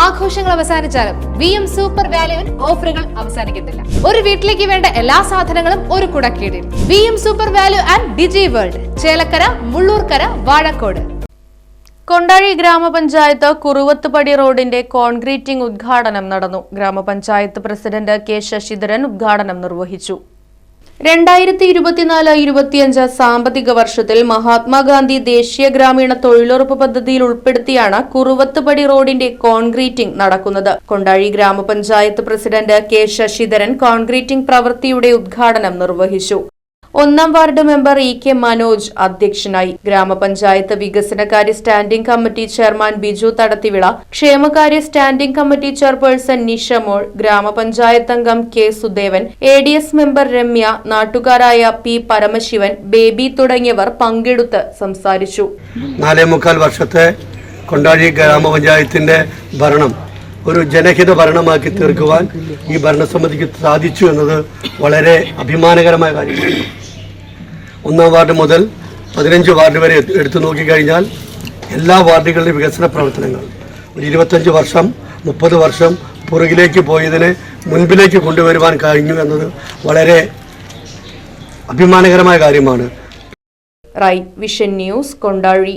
ആഘോഷങ്ങൾ അവസാനിച്ചാലും V M super വാല്യുവിൽ ഓഫറുകൾ അവസാനിക്കുന്നില്ല. ഒരു വീട്ടിലേക്ക് വേണ്ട എല്ലാ സാധനങ്ങളും ഒരു കുടക്കീടിൽ. V M super value and Digi world Chelakkara Mullurkara Vazhakode. Kondazhi ഗ്രാമപഞ്ചായത്ത് കുറുവത്തുപടി റോഡിന്റെ കോൺക്രീറ്റിംഗ് ഉദ്ഘാടനം നടന്നു. ഗ്രാമപഞ്ചായത്ത് പ്രസിഡന്റ് കെ ശശിധരൻ ഉദ്ഘാടനം നിർവഹിച്ചു. രണ്ടായിരത്തി ഇരുപത്തിനാല് ഇരുപത്തിയഞ്ച് സാമ്പത്തിക വർഷത്തിൽ മഹാത്മാഗാന്ധി ദേശീയ ഗ്രാമീണ തൊഴിലുറപ്പ് പദ്ധതിയിൽ ഉൾപ്പെടുത്തിയാണ് കുറുവത്തുപടി റോഡിന്റെ കോൺക്രീറ്റിംഗ് നടക്കുന്നത്. കൊണ്ടാഴി ഗ്രാമപഞ്ചായത്ത് പ്രസിഡന്റ് കെ ശശിധരൻ കോൺക്രീറ്റിംഗ് പ്രവൃത്തിയുടെ ഉദ്ഘാടനം നിർവഹിച്ചു. ഒന്നാം ward member E K Manoj അധ്യക്ഷനായി. ഗ്രാമപഞ്ചായത്ത് വികസനകാര്യ standing committee chairman Biju Thadathivila ക്ഷേമകാര്യ സ്റ്റാൻഡിംഗ് കമ്മിറ്റി ചെയർപേഴ്സൺ നിഷമോൾ ഗ്രാമപഞ്ചായത്ത് അംഗം K Sudevan A D S member Ramya നാട്ടുകാരായ പി പരമശിവൻ ബേബി തുടങ്ങിയവർ പങ്കെടുത്ത് സംസാരിച്ചു. നാലേമുക്കാൽ വർഷത്തെ കൊണ്ടാഴി ഗ്രാമപഞ്ചായത്തിന്റെ ഭരണം ഒരു ജനഹിത ഭരണമാക്കി തീർക്കുവാൻ ഈ ഭരണസമിതിക്ക് സാധിച്ചു എന്നത് വളരെ അഭിമാനകരമായ കാര്യമാണ്. ഒന്നാം വാർഡ് മുതൽ പതിനഞ്ച് വാർഡ് വരെ എടുത്ത് നോക്കിക്കഴിഞ്ഞാൽ എല്ലാ വാർഡുകളുടെയും വികസന പ്രവർത്തനങ്ങൾ. ഒരു ഇരുപത്തഞ്ച് വർഷം മുപ്പത് വർഷം പുറകിലേക്ക് പോയതിനെ മുൻപിലേക്ക് കൊണ്ടുവരുവാൻ കഴിഞ്ഞു എന്നത് വളരെ അഭിമാനകരമായ കാര്യമാണ്. Rai vision news Kondazhi.